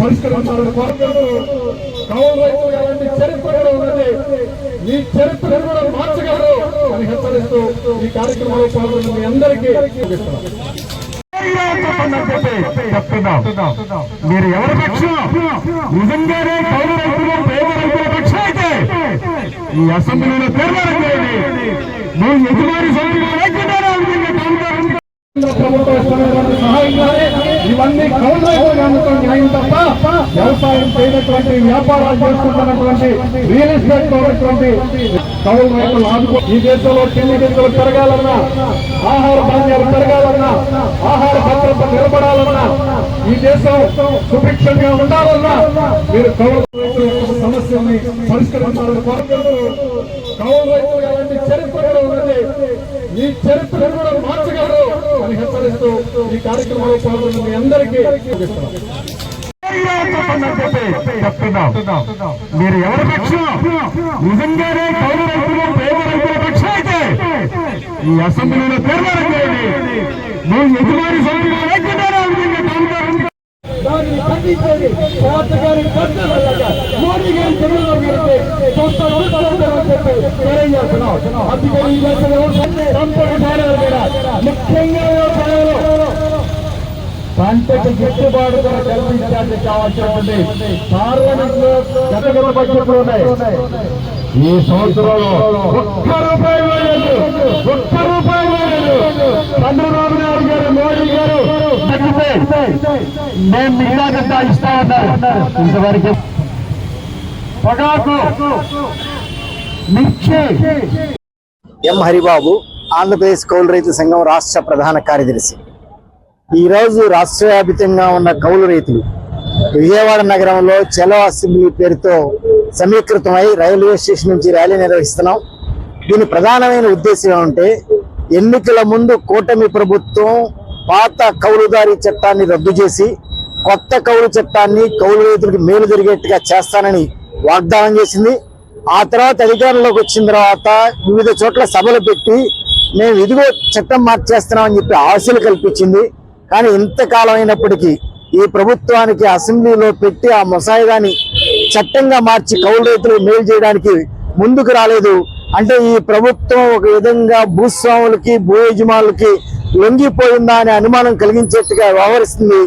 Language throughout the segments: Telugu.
పరిష్కరించాలని కోరుకుంటూ కౌలు రైతులు ఎలాంటి చరిత్ర కూడా ఉన్నది. ఈ చరిత్రను కూడా మార్చగలరు అని హెచ్చరిస్తూ ఈ కార్యక్రమంలో పాల్గొన్న మీ అందరికీ. చెప్తున్నాం మీరు ఎవరి పక్షం? నిజంగానే కౌలు రైతులు పేద రైతుల పక్షం అయితే ఈ అసెంబ్లీలో తీర్మానం చేయండి. యజమాని సభ్యులు ప్రభుత్వం ఇవన్నీ కౌలు అందుతున్న న్యాయం తప్ప వ్యవసాయం చేయనటువంటి వ్యాపారాలు చేసుకుంటున్నటువంటి రియల్ ఎస్టేట్ ఉన్నటువంటి కౌలు రైతులు ఆదుకో ఈ దేశంలో తిండి గింజలు పెరగాలన్నా ఆహార ధాన్యాలు పెరగాలన్నా ఆహార భద్రత నిలబడాలన్నా ఈ దేశం సుభిక్షంగా ఉండాలన్నా మీరు కౌలు రైతుల సమస్యల్ని పరిష్కరించాలని కోరుకుంటూ కౌలు రైతులు ఎలాంటి చరిత్ర కూడా ఉన్నది ఈ చరిత్ర కూడా మార్చగలరు అని హెచ్చరిస్తూ ఈ కార్యక్రమంలో పాల్గొన్న మీ అందరికీ చెప్తున్నాం మీరు ఎవరి పక్షం నిజంగానే కౌలు రైతులు పేద రైతుల పక్షం అయితే ఈ అసెంబ్లీలో తీర్మానం చేయండి మీ యజమాని సభ్యులు లేకుండా దానిని ఖండించేది గారి మోడీ గారి చెప్పి తెలియజేస్తున్నాం ముఖ్యంగా పంటకి గిట్టుబాటు ధర కల్పించాలని కావాల్సినటువంటి పార్లమెంట్లో గత బడ్జెట్లు ఉన్నాయి. ఈ సంవత్సరంలో ఒక్క రూపాయి వేయలేదు. ఒక్క రూపాయి వేయలేదు. చంద్రబాబు నాయుడు గారు మోడీ గారు తగ్గితే మేము మిగతా ఇస్తా ఉన్నారు. ఇంతవరకు పొగాకు మిర్చి ఎం హరిబాబు ఆంధ్రప్రదేశ్ కౌలు రైతు సంఘం రాష్ట్ర ప్రధాన కార్యదర్శి. ఈరోజు రాష్ట్ర వ్యాపితంగా ఉన్న కౌలు రైతులు విజయవాడ నగరంలో చలో అసెంబ్లీ పేరుతో సమీకృతమై రైల్వే స్టేషన్ నుంచి ర్యాలీ నిర్వహిస్తున్నాం. దీని ప్రధానమైన ఉద్దేశం ఏమంటే ఎన్నికల ముందు కూటమి ప్రభుత్వం పాత కౌలుదారీ చట్టాన్ని రద్దు చేసి కొత్త కౌలు చట్టాన్ని కౌలు రైతులకు మేలు జరిగేట్టుగా చేస్తానని వాగ్దానం చేసింది. ఆ తర్వాత అధికారంలోకి వచ్చిన తర్వాత వివిధ చోట్ల సభలు పెట్టి మేము ఇదిగో చట్టం మార్చేస్తున్నామని చెప్పి ఆశలు కల్పించింది. కానీ ఇంతకాలం అయినప్పటికీ ఈ ప్రభుత్వానికి అసెంబ్లీలో పెట్టి ఆ ముసాయిదాని చట్టంగా మార్చి కౌలు రైతులు మేలు చేయడానికి ముందుకు రాలేదు. అంటే ఈ ప్రభుత్వం ఒక విధంగా భూస్వాములకి భూ యజమానులకి లొంగిపోయిందా అనే అనుమానం కలిగించేట్టుగా వ్యవహరిస్తుంది.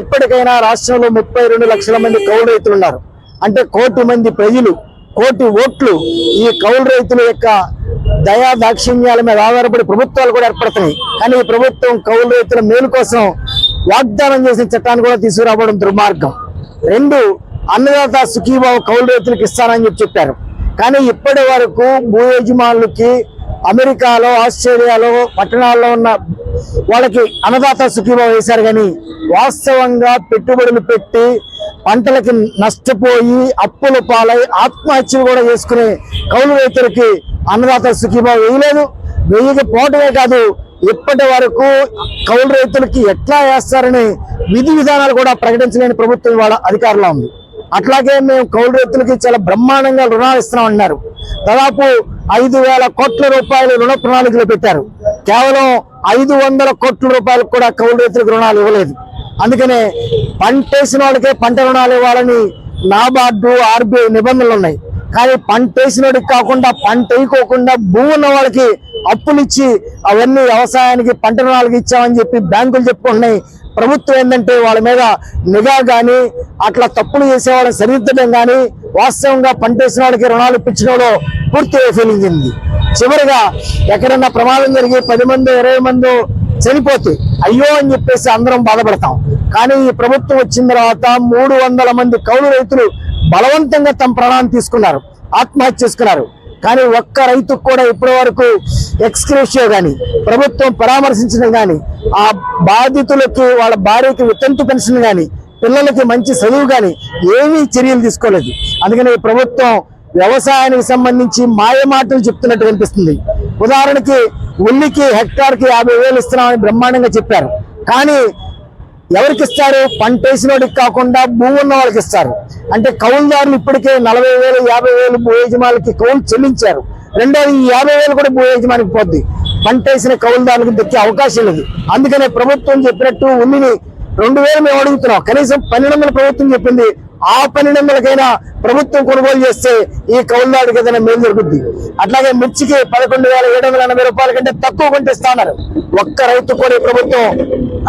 ఇప్పటికైనా రాష్ట్రంలో ముప్పై రెండు లక్షల మంది కౌలు రైతులు ఉన్నారు అంటే కోటి మంది ప్రజలు కోటి ఓట్లు ఈ కౌలు రైతుల యొక్క దయా దాక్షిణ్యాల మీద ఆధారపడి ప్రభుత్వాలు కూడా ఏర్పడుతున్నాయి. కానీ ఈ ప్రభుత్వం కౌలు రైతుల మేలు కోసం వాగ్దానం చేసిన చట్టాన్ని కూడా తీసుకురావడం దుర్మార్గం. రెండు అన్నదాత సుఖీబాబు కౌలు రైతులకు ఇస్తానని చెప్పి చెప్పారు. కానీ ఇప్పటి వరకు భూ యజమానులకి అమెరికాలో ఆస్ట్రేలియాలో పట్టణాల్లో ఉన్న వాళ్ళకి అన్నదాత సుఖీబాబు వేశారు కానీ వాస్తవంగా పెట్టుబడులు పెట్టి పంటలకి నష్టపోయి అప్పుల పాలై ఆత్మహత్యలు కూడా చేసుకునే కౌలు రైతులకి అన్నదాత సుఖీబాబు వేయలేదు. వేయకపోవటమే కాదు ఇప్పటి వరకు కౌలు రైతులకి ఎట్లా వేస్తారని విధి విధానాలు కూడా ప్రకటించలేని ప్రభుత్వం వాళ్ళ అధికారంలో ఉంది. అట్లాగే మేము కౌలు రైతులకి చాలా బ్రహ్మాండంగా రుణాలు ఇస్తున్నామన్నారు. దాదాపు ఐదు వేల కోట్ల రూపాయలు రుణ ప్రణాళికలు పెట్టారు. కేవలం ఐదు వందల కోట్ల రూపాయలకు కూడా కౌలు రైతులకు రుణాలు ఇవ్వలేదు. అందుకనే పంట వేసిన వాళ్ళకే పంట రుణాలు ఇవ్వాలని నాబార్డు ఆర్బీఐ నిబంధనలు ఉన్నాయి. కానీ పంట వేసినోడికి కాకుండా పంట వేయకోకుండా భూమి ఉన్న వాళ్ళకి అప్పులు ఇచ్చి అవన్నీ వ్యవసాయానికి పంట రుణాలకు ఇచ్చామని చెప్పి బ్యాంకులు చెప్పుకుంటున్నాయి. ప్రభుత్వం ఏంటంటే వాళ్ళ మీద నిఘా కానీ అట్లా తప్పులు చేసేవాళ్ళని సరిదిద్దడం కానీ వాస్తవంగా పంట వేసిన వాళ్ళకి రుణాలు ఇప్పించడంలో పూర్తి వైఫల్యం చివరిగా ఎక్కడన్నా ప్రమాదం జరిగి పది మంది ఇరవై మంది చనిపోతే అయ్యో అని చెప్పేసి అందరం బాధపడతాం. కానీ ఈ ప్రభుత్వం వచ్చిన తర్వాత మూడు వందల మంది కౌలు రైతులు బలవంతంగా తమ ప్రాణాన్ని తీసుకున్నారు ఆత్మహత్య చేసుకున్నారు. కానీ ఒక్క రైతుకు కూడా ఇప్పటి వరకు ఎక్స్క్రేషియో కానీ ప్రభుత్వం పరామర్శించడం కానీ ఆ బాధితులకి వాళ్ళ భార్యకి వితంతు పెన్షన్ కానీ పిల్లలకి మంచి చదువు కానీ ఏమీ చర్యలు తీసుకోలేదు. అందుకని ఈ ప్రభుత్వం వ్యవసాయానికి సంబంధించి మాయ మాటలు చెప్తున్నట్టు కనిపిస్తుంది. ఉదాహరణకి ఉల్లికి హెక్టార్కి యాభై వేలు ఇస్తున్నామని బ్రహ్మాండంగా చెప్పారు. కానీ ఎవరికి ఇస్తారు? పంట వేసినోడికి కాకుండా భూమి ఉన్న వాళ్ళకి ఇస్తారు. అంటే కౌలుదారులు ఇప్పటికే నలభై వేలు యాభై వేలు భూ యజమానికి కౌలు చెల్లించారు. రెండోది ఈ యాభై వేలు కూడా భూ యజమానికి పోద్ది. పంట వేసిన కౌలుదారులకు దక్కే అవకాశం లేదు. అందుకనే ప్రభుత్వం చెప్పినట్టు ఉల్లిని రెండు వేలు మేము అడుగుతున్నాం. కనీసం పన్నెండు వందల ప్రభుత్వం చెప్పింది ఆ పన్నెండు ప్రభుత్వం కొనుగోలు చేస్తే ఈ కౌలుదాడికి ఏదైనా మేలు జరుగుద్ది. అట్లాగే మిర్చికి పదకొండు వేల ఏడు వందల ఎనభై రూపాయల కంటే తక్కువ కొంటే ఇస్తున్నారు ఒక్క రైతు కూడా ప్రభుత్వం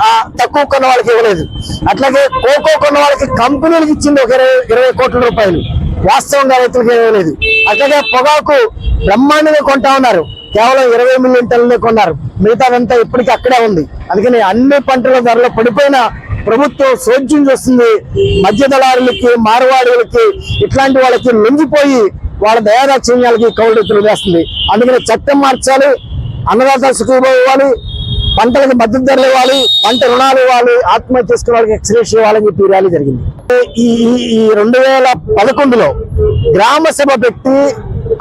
ఆ తక్కువ కొన్న వాళ్ళకి ఇవ్వలేదు. అట్లాగే కోకో కొన్న వాళ్ళకి కంపెనీలకు ఇచ్చింది ఒక ఇరవై ఇరవై కోట్ల రూపాయలు. వాస్తవంగా రైతులకు ఇవ్వలేదు అట్లాగే పొగాకు బ్రహ్మాండంగా కొంటా ఉన్నారు. కేవలం ఇరవై మిలియన్ టన్నులే కొన్నారు. మిగతాదంతా ఇప్పటికీ అక్కడే ఉంది. అందుకని అన్ని పంటల ధరలు పడిపోయిన ప్రభుత్వం స్వేచ్ఛం చేస్తుంది. మధ్య దళారులకి మారవాడులకి ఇట్లాంటి వాళ్ళకి మింగిపోయి వాళ్ళ దయాదాక్షిణ్యాలకి కౌలు రైతులు వేస్తుంది అందుకని చట్టం మార్చాలి అన్నదాత ఇవ్వాలి పంటలకు మద్దతు ధరలు ఇవ్వాలి పంట రుణాలు ఇవ్వాలి ఆత్మహత్య చేసుకునే వాళ్ళకి ఎక్స్రేషన్ ఇవ్వాలని చెప్పి ర్యాలీ జరిగింది. ఈ ఈ- ఈ రెండు వేల పదకొండులో గ్రామ సభ పెట్టి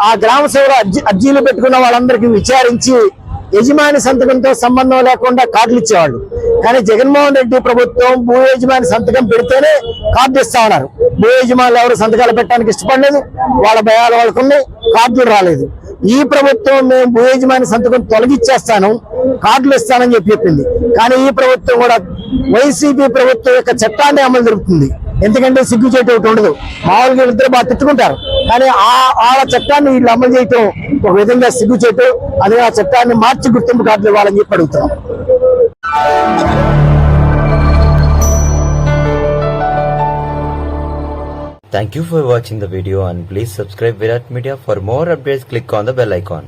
ఆ గ్రామ సభలో అర్జీ అర్జీలు పెట్టుకున్న వాళ్ళందరికీ విచారించి యజమాని సంతకంతో సంబంధం లేకుండా కార్డులు ఇచ్చేవాళ్ళు. కానీ జగన్మోహన్ రెడ్డి ప్రభుత్వం భూ యజమాని సంతకం పెడితేనే కార్డు ఇస్తా ఉన్నారు. భూ యజమానులు ఎవరు సంతకాలు పెట్టడానికి ఇష్టపడలేదు. వాళ్ళ భయాలు వాళ్ళకుంది కార్డులు రాలేదు. ఈ ప్రభుత్వం మేము భూ యజమాని సంతకం తొలగిచ్చేస్తాను. కార్డులు ఇస్తానని చెప్పి చెప్పింది. కానీ ఈ ప్రభుత్వం కూడా వైసీపీ ప్రభుత్వం యొక్క చట్టాన్ని అమలు జరుపుతుంది ఎందుకంటే సిగ్గుచేటి ఒకటి ఉండదు. మామూలుగా ఇద్దరు బాగా తిట్టుకుంటారు. కానీ ఆ ఆ చట్టాన్ని వీళ్ళు అమలు చేయటం ఒక విధంగా సిగ్గు చేయటం అదే ఆ చట్టాన్ని మార్చి గుర్తింపు కార్డులు ఇవ్వాలని చెప్పి అడుగుతున్నాం Thank you for watching the video and please subscribe Virat Media for more updates click on the bell icon.